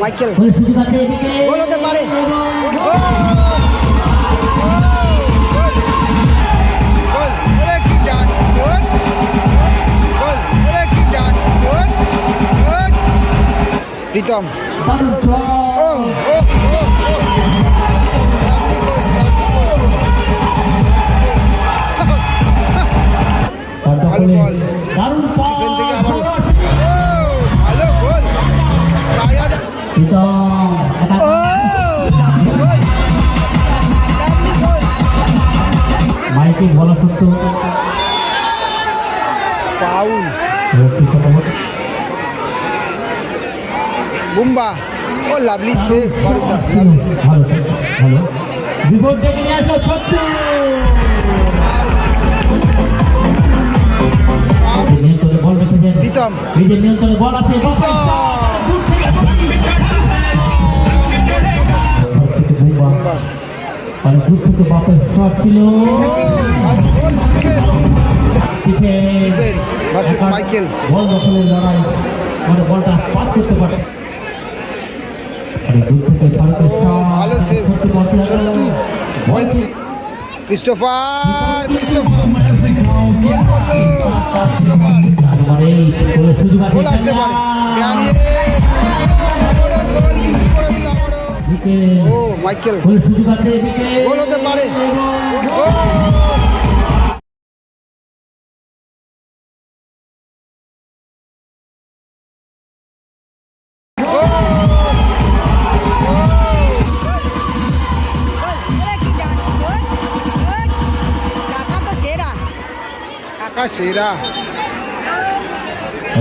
Michael গোল হতে পারে প্রীতম ও ও ভালো বল। দারুণ ফাউল প্রীতম বুম্বা ও লাভলি সেভ ফারুকদা লাভলি সেভ ভালো ভালো। বিপদ ডেকে নিয়ে আসলো ছত্তু নিয়ন্ত্রণে বল রেখেছেন প্রীতম নিজের নিয়ন্ত্রণে বল আছে প্রীতম। দূর থেকে বুম্বা বুম্বা মানে দূর থেকে বাপের শট ছিল মাইকেল। বল দখলের লড়াই মানে বলটা করতে মানে ভালো সেভ ছোট্ট ক্রিস্টোফার ক্রিস্টোফার মানে গোল আসতে পারে ও মাইকেল। গোলের সুযোগ আছে এদিকে। গোল হতে পারে। ও কাকা সেরা।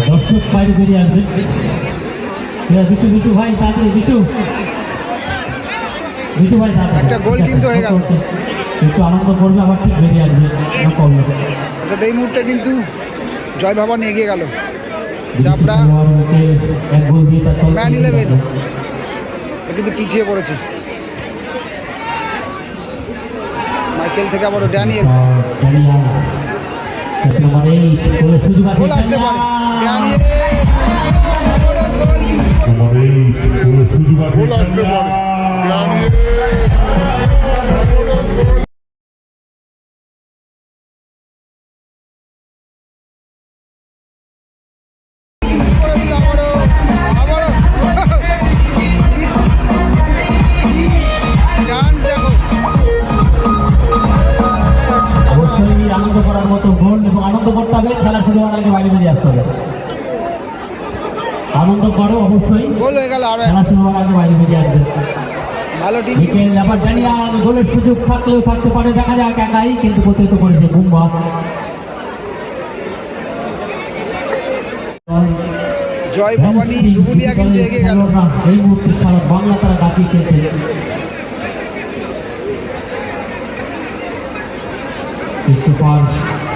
দর্শক বাইরে বেরিয়ে আসবে। বিশু বিশু ভাই তাড়াতাড়ি বিশু। একটা গোল কিন্তু হয়ে গেল। একটু আনন্দ করবে আবার ঠিক বেরিয়ে আসবে। না অর্থাৎ এই মুহূর্তে কিন্তু জয় ভবানী এগিয়ে গেল। চাপড়া এক গোল দিয়ে ম্যান ইলেভেন কিন্তু পিছিয়ে পড়েছে। মাইকেল থেকে আবারও ড্যানিয়েল। গোল আসতে পারে। ড্যানিয়েল। গোল আসতে পারে। আনন্দ করার মতো গোল এবং আনন্দ করতে হবে খেলা শুরু হওয়ার আগে বাইরে আসতে হবে। আনন্দ করো অবশ্যই। হয়ে গেল আরও খেলা শুরু হওয়ার আগে বাইরে বেরিয়ে আসবে। ভালো টিম আবার ড্যানিয়াল গোলের সুযোগ থাকলেও থাকতে পারে দেখা যাক একাই কিন্তু প্রতিহত করেছে বুম্বা জয় ভবানী দুবুলিয়া কিন্তু এগিয়ে গেল। এই মুহূর্তে সারা বাংলা তারা ডাকিয়ে খেলছে। ক্রিস্টোফার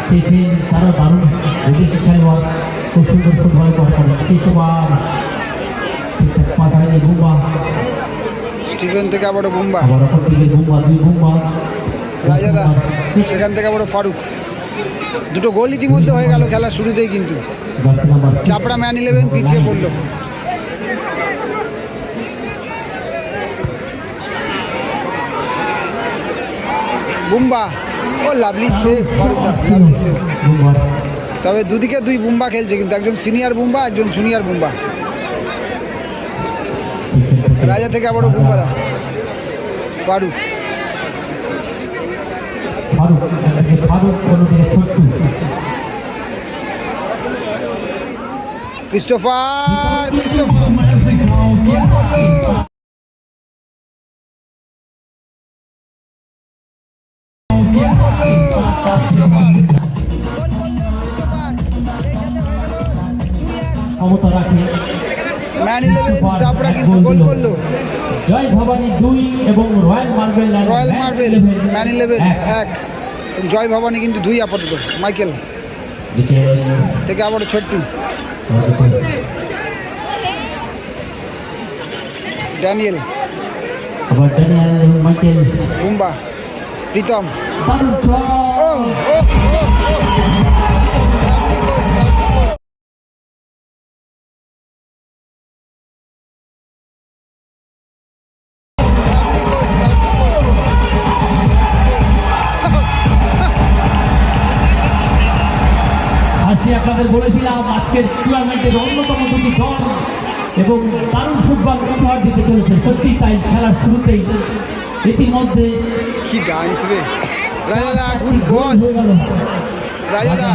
স্টিফেন তারা দারুণ বিদেশি খেলোয়াড় খুব সুন্দর ফুটবল করে ক্রিস্টোফার ঠিকঠাক পাস বুম্বা স্টিফেন থেকে বুম্বা। আবার বুম্বা রাজাদা সেখান থেকে আবার ফারুক। দুটো গোল ইতিমধ্যে হয়ে গেল খেলার শুরুতেই কিন্তু। চাপড়া ম্যান ইলেভেন পিছিয়ে পড়ল। বুম্বা। ও লাভলি সেভ ফারুকদা লাভলি সেভ তবে দুদিকে দুই বুম্বা খেলছে কিন্তু একজন সিনিয়র বুম্বা একজন জুনিয়র বুম্বা। রাজা থেকে আবারও বুম্বা দা ফারুক ক্রিস্টোফার ক্রিস্টোফার। ক্ষমতা রাখে। ম্যান ইলেভেন চাপড়া কিন্তু গোল করল। জয় ভবানী দুই এবং royal marble royal marble man eleven এক। জয় ভবানী কিন্তু দুই আপাতত মাইকেল। থেকে আবার ছোট্টু ড্যানিয়েল বুম্বা প্রীতম। ও ও ও, রে রাজাদা, গুড বল। রাজাদা।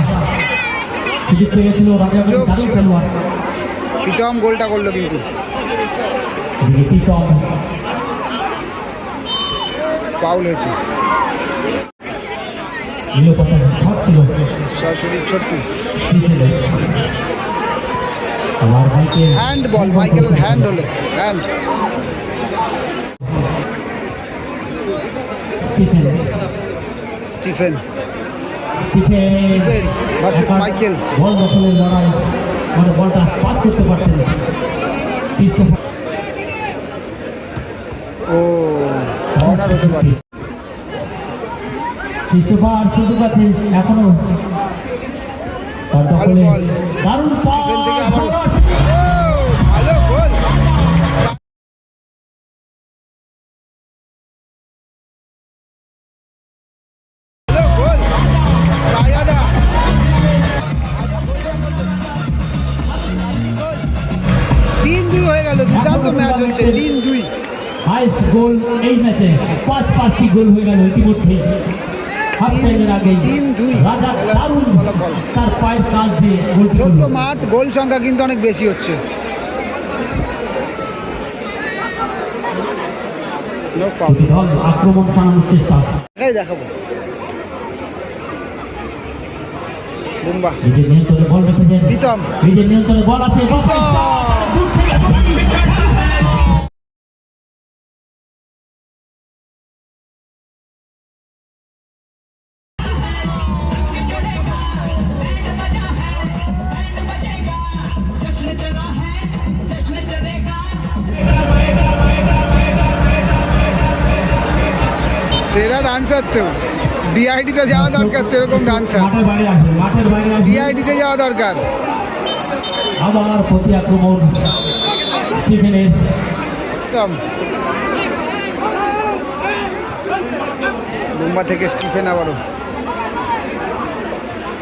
সুযোগ ছিল। প্রীতম গোলটা করল কিন্তু। প্রীতম হয়েছে। সরাসরি মাইকেল হ্যান্ড বল মাইকেলের হ্যান্ড হলো। Hand Stephen Stephen Stephen Stephen Michael. Ball দখলের লড়াই। মানে বলটা পাস করতে পারতেন। ও। কর্নার হতে পারে ক্রিস্টোফার সুযোগ আছে এখনও। দারুণ পাস হাইস্ট গোল এই ম্যাচে। পাঁচ পাঁচটি গোল হয়ে গেল ইতিমধ্যেই হাফ টাইমের আগেই রাজা দারুণ তার পায়ের কাজ দিয়ে গোল ছোট্ট মাঠ গোল সংখ্যা কিন্তু অনেক বেশি হচ্ছে। আক্রমণ চালানোর চেষ্টা। দেখাবো। বুম্বা। নিজের নিয়ন্ত্রণে বল রেখেছেন। প্রীতম। নিজের নিয়ন্ত্রণে বল আছে। সেরা ডান্সার তো। ডিআইডিতে যাওয়া দরকার তো এরকম ডান্সার ডিআইডিতে যাওয়া দরকার। আবার প্রতি আক্রমণ স্টিফেনের। একদম। বুম্বা থেকে স্টিফেন আবারও।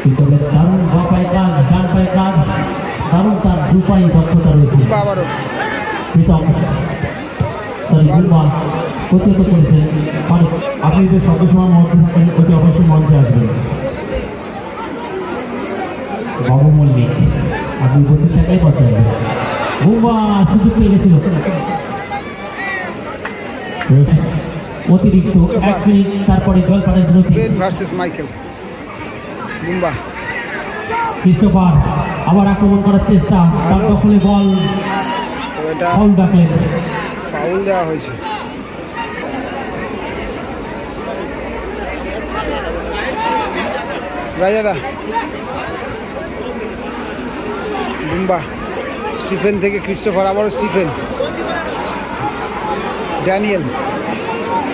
কিন্তু দারুণ বাঁ পায়ে কাজ ডান পায়ে কাজ দারুণ তার দু দক্ষতা রয়েছে। আবারও। প্রীতম সরি বুলমা প্রতিহত করেছে ফারুক আপনি যে সবসময় মঞ্চে থাকেন অতি অবশ্যই মঞ্চে আসবেন বাবু মল্লিক আপনি উপস্থিত থাকাই কথা বুম্বা সুযোগ পেয়ে গেছিল। অতিরিক্ত এক মিনিট তারপরে জল পানের বিরতি মাইকেল। বুম্বা। ক্রিস্টোফার আবার আক্রমণ করার চেষ্টা। তার। দখলে বল। ফাউল ডাকলেন। ফাউল দেওয়া হয়েছে। রাজাদা বুম্বা স্টিফেন থেকে ক্রিস্টোফার আবারও স্টিফেন। ড্যানিয়েল।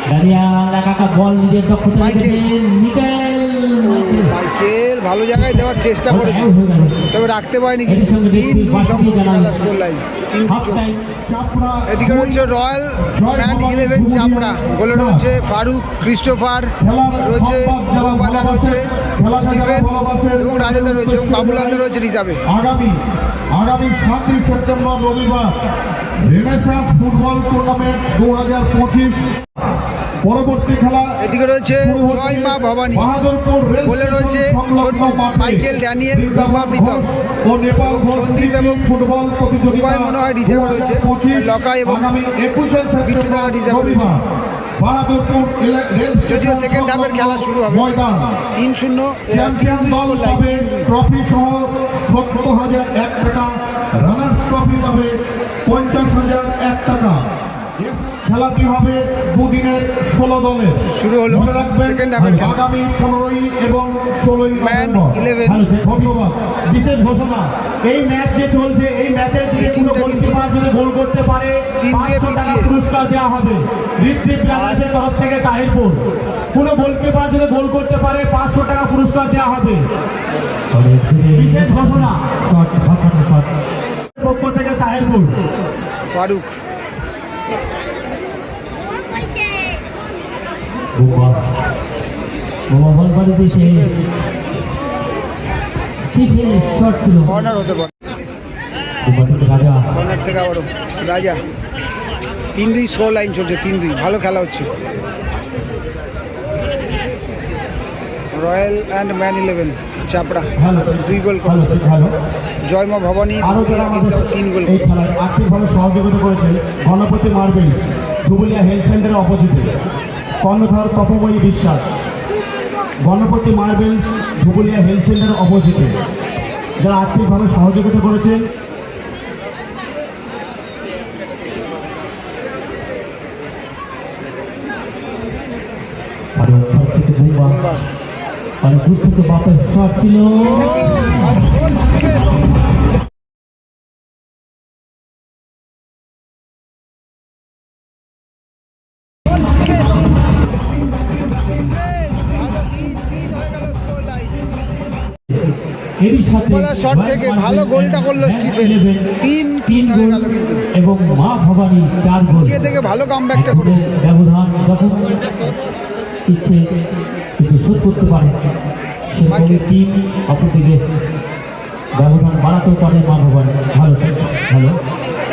ডানিয়াল একা বল নিজের দক্ষতা মাইকেল ভালো জায়গায় দেওয়ার চেষ্টা করেছে। তবে রাখতে পারেনি কিন্তু। তিন দুই সম্পর্কে স্কোর লাইন তিন চলছে এদিকে রয়েছে রয়্যাল ম্যান ইলেভেন চাপড়া। গোলে রয়েছে ফারুক, ক্রিস্টোফার, রয়েছে বাদা রয়েছে স্টিফেন এবং রাজাদা রয়েছে এবং বাবুলালদা রয়েছে রিজার্ভে আগামী সাতই সেপ্টেম্বর রবিবার ফুটবল টুর্নামেন্ট দু হাজার পঁচিশ। পরবর্তী খেলা এদিকে রয়েছে জয় মা ভবানী গোলে রয়েছে ছোট্টু, মাইকেল, ড্যানিয়েল, বাবা প্রীতম। সন্দীপ এবং ফুটবল প্রতিযোগিতা মনে হয় রিজার্ভে রয়েছে। 2025 লকা এবং বিট্টু দ্বারা সেপ্টেম্বর রয়েছে। যদিও half এর খেলা শুরু হবে। ময়দান তিন শূন্য ট্রফি সহ সত্তর হাজার এক টাকা রানার্স ট্রফি পাবে পঞ্চাশ হাজার এক টাকা খেলাটি হবে দুদিনের ষোলো দলের। শুরু হলো খেলা। আগামী পনেরোই এবং ষোলোই ইলেভেন ধন্যবাদ। বিশেষ ঘোষণা এই ম্যাচ যে চলছে এই ম্যাচের কোনো গোলকিপার যদি গোল করতে পারে পাঁচশো টাকা পুরস্কার দেওয়া হবে। ঋত্বিক ব্রাদার্সের তরফ থেকে তাহিরপুর। কোনো গোলকিপার যদি গোল করতে পারে পাঁচশো টাকা পুরস্কার দেওয়া হবে। বিশেষ ঘোষণা। পক্ষ থেকে তাহিরপুর। ফারুক। শট ছিল। কর্নার হতে পারে। রাজা। কর্নার থেকে আবারও রাজা। তিন দুই স্কোর লাইন চলছে তিন দুই। ভালো খেলা হচ্ছে। Royal and man eleven Chapra. দুই গোল করেছে। জয়মা ভবানী কিন্তু তিন গোল করেছে। আর্থিকভাবে সহযোগিতা করেছেন গণপতি মার্বেলস ধুবুলিয়া হেলথ সেন্টারের অপোজিটে কর্ণধর তপময়ী বিশ্বাস, গণপতি মার্বেলস ধুবুলিয়া হেলথ সেন্টারের অপোজিটে, যারা আর্থিকভাবে সহযোগিতা করেছেন। আর দূর বাপের শট ছিল। উপাদার শট থেকে ভালো গোলটা করল স্টিফেন। তিন তিন হয়ে গেল কিন্তু। এবং মা ভবানী চার গোল। পিছিয়ে থেকে ভালো কামব্যাকটা করেছে। ব্যবধান যখন ইচ্ছে কিন্তু শোধ করতে পারে সে তিন অপরদিকে ব্যবধান বাড়াতেও পারে মা ভবানী। ভালো। ভালো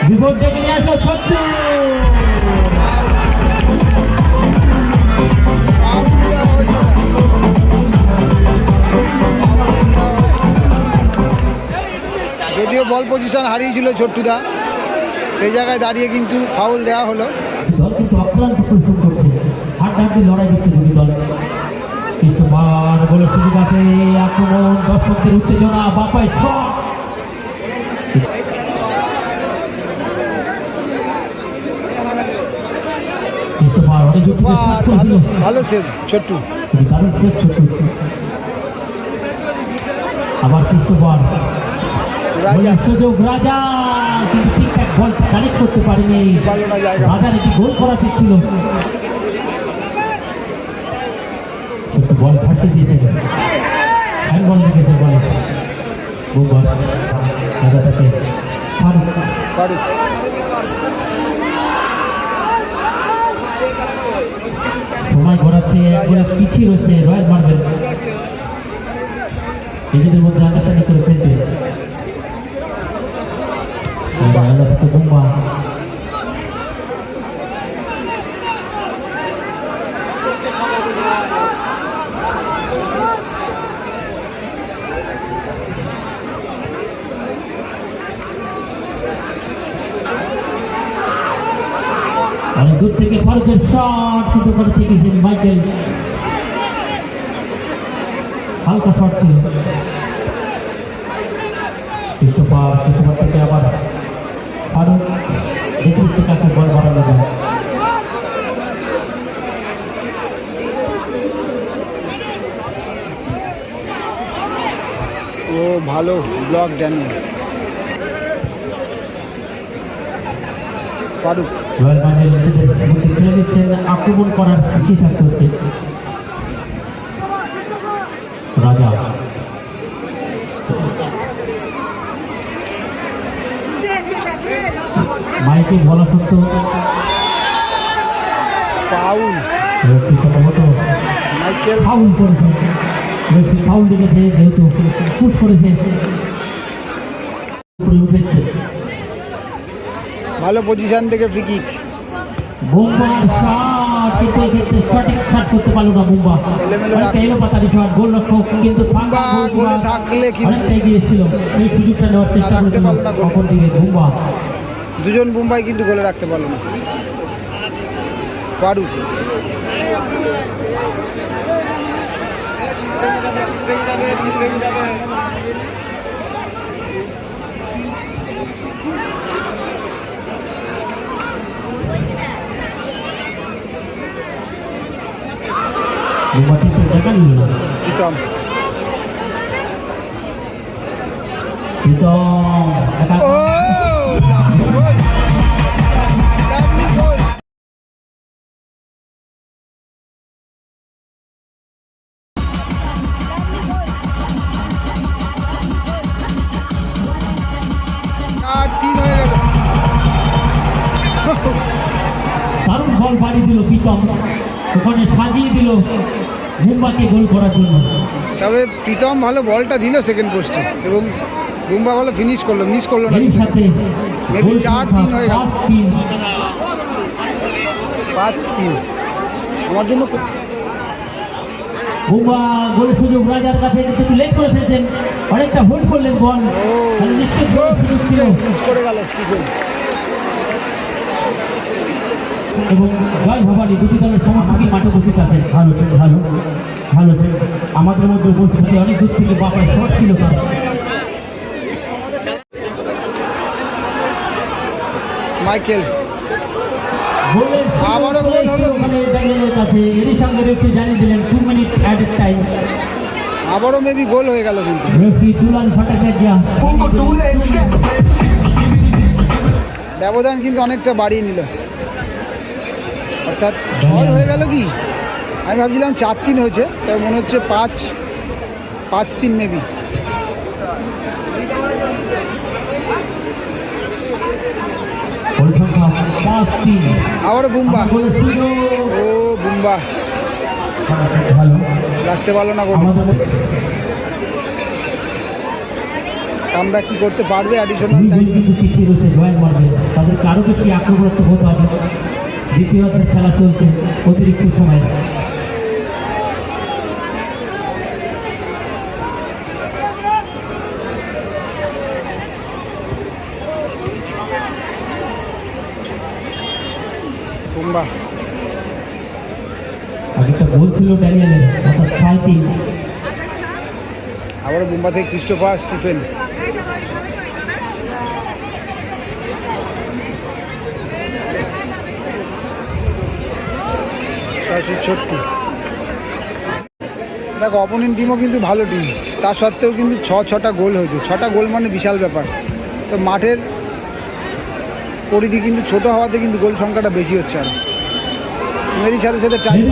বিপদ ডেকে নিয়ে আসলো যদিও বল পজিশন হারিয়েছিল ছোট্টুদা সেই জায়গায় দাঁড়িয়ে কিন্তু ফাউল দেওয়া হলো। ভালো সেভ ছোট্টু। আবার গোলের সুযোগ রাজা কিন্তু ঠিকঠাক বল কানেক্ট করতে পারেনি। রাজার একটি গোল করা ছিল। ছোট্ট বল ফাঁসিয়ে দিয়েছে। হ্যান্ড লেগেছে বলে। বুমবার রাজা তাকে ফারুক ফারুক। সময় ঘোরাচ্ছে পিছিয়ে রয়েছে রয়্যাল মার্বেল। নিজেদের মধ্যে আন্ডারস্ট্যান্ডিং করে ফেলছে। রাজা থেকে বুম্বা অনেক দূর থেকে ফারুকের শট মাইকেল। হালকা শট ছিল। কৃষ্ণপাল কৃষ্ণপাল ফারুক দেখতে কাছে বল বাড়ানো যায় ও ভালো ব্লক ড্যানি। ফারুক। রয়্যাল খেলে নিচ্ছেন আক্রমণ করার থাকতে হচ্ছে রাজা। মাইকে বলা সত্ত্বেও ফাউল। রেফারি সম্ভবত মাইকেল। ফাউল করেছে। রেফারি ফাউল দেখেছে যেহেতু পুশ করেছে উঠেছে। ভালো পজিশন থেকে ফ্রি কিক বুম্বার শট কিন্তু এক্ষেত্রে সঠিক শট করতে পারল না বুম্বা। অনেকটা এলো পাতারি শট গোল রক্ষক কিন্তু বুম্বা গোলে থাকলে কিন্তু- অনেকটা এগিয়ে ছিল সেই সুযোগটা নেওয়ার চেষ্টা করেছিল পারল না গোলে। অপর দিকে বুম্বা। দুজন মুম্বাই কিন্তু গোলে রাখতে পারল না। ফারুক। না প্রীতম। প্রীতম। তবে প্রীতম ভালো বলটা দিল সেকেন্ড পোস্টে এবং বুম্বা ভালো ফিনিশ করল মিস করল না গোল চার তিন হয়ে গেল। পাঁচ তিন। আমার জন্য বুম্বা গোলের সুযোগ রাজার কাছে কিন্তু একটু লেট করে ফেলছেন। অনেকটা হোল্ড করলেন বল। নিশ্চিত ও, ছিল। মিস করে গেল স্টিফেন। এবং জয় ভবানী দুটি দলের সমর্থকই মাঠে আছেন। ভালো ভালো। ভালো ছিল। আমাদের মধ্যে উপস্থিত অনেক দূর থেকে বাপায় শট ছিল তার। মাইকেল। আবারও গোল হলো। এসেছে ওখানে কাছে। এরই সঙ্গে রেফরি জানিয়ে দিলেন টু মিনিট অ্যাডেড টাইম আবারও মেবি গোল হয়ে গেল কিন্তু। রেফরি দুলাল ভট্টাচার্য ব্যবধান কিন্তু অনেকটা বাড়িয়ে নিল। অর্থাৎ ছয় হয়ে গেল কি? আমি ভাবছিলাম চার তিন হয়েছে তবে মনে হচ্ছে পাঁচ পাঁচ তিন মেবি আবারও বুম্বা ও বুম্বা রাখতে পারল না আমাদের কাম কি করতে পারবে অ্যাডিশনাল টাইম পিছিয়ে রয়েছে জয়েন্ট মারবে। তাদেরকে আরও বেশি আক্রমণাত্মক হতে হবে। দ্বিতীয় খেলা চলছে অতিরিক্ত সময় বুম্বা গোল ছিল ড্যানিয়েলের অর্থাৎ বুম্বা থেকে ক্রিস্টোফার স্টিফেন ছত্রিশ। দেখো অপোনেন্ট টিমও কিন্তু ভালো টিম তা সত্ত্বেও কিন্তু ছ, ছটা গোল হয়েছে। ছটা গোল মানে বিশাল ব্যাপার। তো মাঠের পরিধি কিন্তু ছোট হওয়াতে কিন্তু গোল সংখ্যাটা বেশি হচ্ছে আর। मेरी छत से तो टाइम